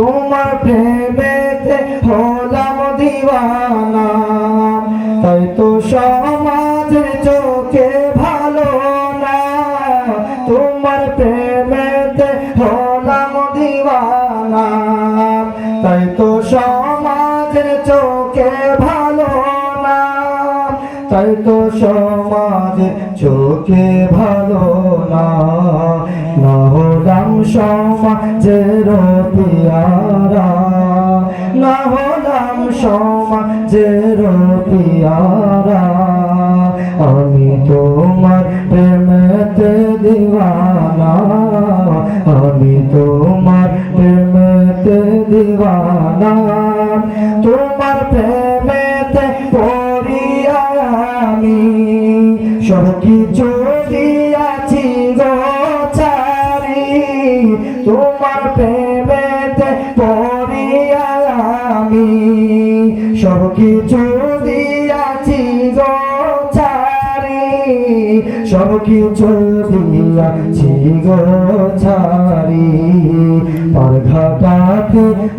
তোমার প্রেমেতে হলাম দিওয়ানা। তাই তো সমাজের চোখে ভালো না। তোমার প্রেমেতে হলাম দিওয়ানা। তাই তো সমাজের চোখে ভালো না। তাই তো সমাজের চোখে ভালো না। না হলাম সমাজের পিয়ারা না হলাম সমাজের পিয়ারা। আমি তোমার প্রেমেতে দিওয়ানা আমি তোমার প্রেমেতে দিওয়ানা তোমার প্রেমেতে আমি সব কিছু দিয়াছি গো তোমার প্রেমেতে ছাড়ি সব কিছু দিয়াছি গো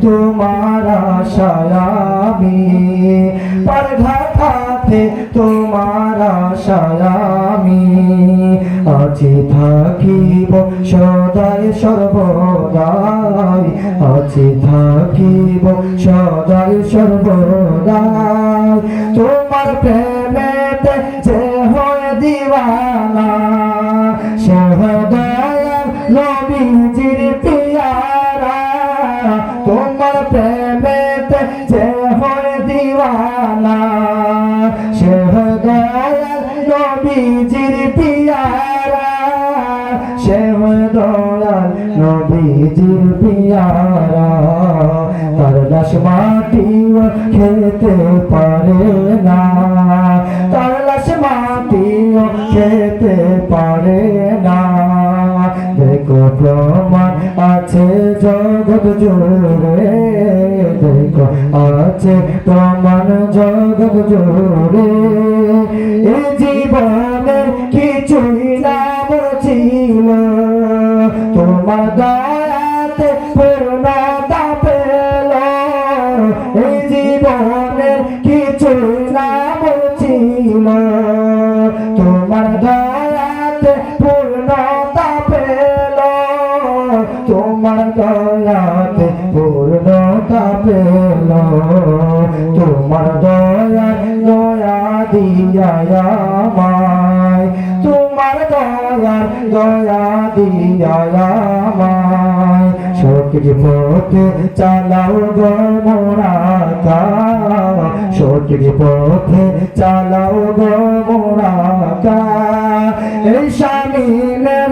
তোমার আশায় আমি ঘাটাতে তোমার আশায় আছি থাকিব, সদাই সর্বদাই। আছি থাকিব, সদাই সর্বদাই। তোমার প্রেমেতে যে হয় দিওয়ানা যে হয় দিওয়ানা, সে হয় দয়াল নবীজির পিয়ারা, সে হয় দয়াল নবীজির পিয়ারা। তার লাশ মাটিও খেতে পারে না, তার লাশ মাটিও খেতে পারে না। দেখো প্রমাণ আছে জগৎ জোরে দেখো আছে প্রমাণ জগৎ জোরে। এ জীবনে কিছুই নাম ছিল। তোমার দয়াতে পূর্ণতা পেল। এই জীবনে কিছু নাম ছিল। তোমার দয়াতে পূর্ণতা পেল তোমার দয়া দয়া দিয়া আমায়। তোমার দয়া দয়া দিয়া আমায়। সঠিক পথে চালাও গো মোরা সঠিক পথে চালাও গো মোরা এই স্বামীনের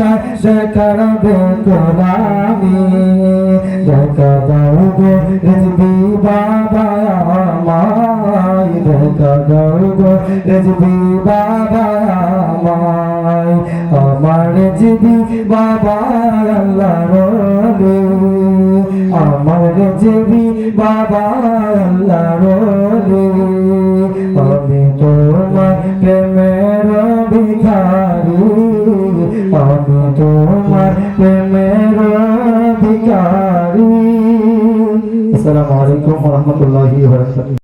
আশায় দেখার বেকলামি দেখা দাও গো রেজবি বাবা আমায় দেখা দাও গো রেজবি বাবা আমায় আমার রেজবি বাবা আল্লাহ রলে আমার রেজবি বাবা আল্লাহ রলে तो मन मेरा भिखारी